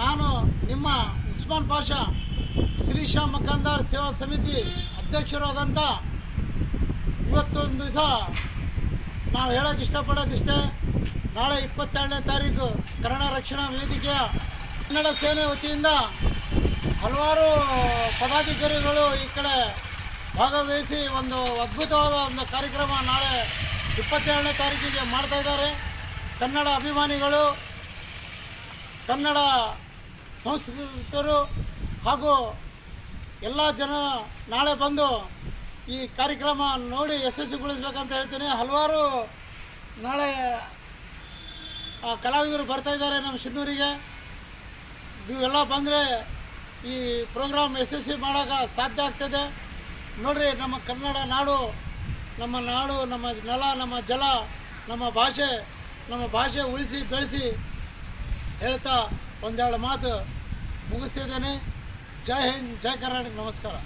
ನಾನು ನಿಮ್ಮ ಉಸ್ಮಾನ್ ಪಾಷಾ, ಶ್ರೀ ಶಾ ಮಕ್ಕಂದಾರ್ ಸೇವಾ ಸಮಿತಿ ಅಧ್ಯಕ್ಷರಾದಂಥ ಇವತ್ತೊಂದು ದಿವಸ ನಾವು ಹೇಳೋಕೆ ಇಷ್ಟಪಡೋದಿಷ್ಟೇ. ನಾಳೆ ಇಪ್ಪತ್ತೆರಡನೇ ತಾರೀಕು ಕನ್ನಡ ರಕ್ಷಣಾ ವೇದಿಕೆಯ ಕನ್ನಡ ಸೇನೆ ವತಿಯಿಂದ ಹಲವಾರು ಪದಾಧಿಕಾರಿಗಳು ಈ ಕಡೆ ಭಾಗವಹಿಸಿ ಒಂದು ಅದ್ಭುತವಾದ ಒಂದು ಕಾರ್ಯಕ್ರಮ ನಾಳೆ ಇಪ್ಪತ್ತೆರಡನೇ ತಾರೀಕಿಗೆ ಮಾಡ್ತಾ ಇದ್ದಾರೆ. ಕನ್ನಡ ಅಭಿಮಾನಿಗಳು, ಕನ್ನಡ ಸಂಸ್ಕೃತರು ಹಾಗೂ ಎಲ್ಲ ಜನ ನಾಳೆ ಬಂದು ಈ ಕಾರ್ಯಕ್ರಮ ನೋಡಿ ಯಶಸ್ವಿಗೊಳಿಸ್ಬೇಕಂತ ಹೇಳ್ತೀನಿ. ಹಲವಾರು ನಾಳೆ ಕಲಾವಿದರು ಬರ್ತಾ ಇದ್ದಾರೆ ನಮ್ಮ ಶಿನ್ನೂರಿಗೆ. ನೀವೆಲ್ಲ ಬಂದರೆ ಈ ಪ್ರೋಗ್ರಾಮ್ ಯಶಸ್ವಿ ಮಾಡೋಕೆ ಸಾಧ್ಯ ಆಗ್ತದೆ. ನೋಡಿರಿ, ನಮ್ಮ ಕನ್ನಡ ನಾಡು, ನಮ್ಮ ನಾಡು, ನಮ್ಮ ನೆಲ, ನಮ್ಮ ಜಲ, ನಮ್ಮ ಭಾಷೆ ನಮ್ಮ ಭಾಷೆ ಉಳಿಸಿ ಬೆಳೆಸಿ ಹೇಳ್ತಾ ಒಂದೆರಡು ಮಾತು ಮುಗಿಸ್ತಿದ್ದೇನೆ. ಜೈ ಹಿಂದ್ ಜೈ ಕರ್ನಾಟಕ ನಮಸ್ಕಾರ.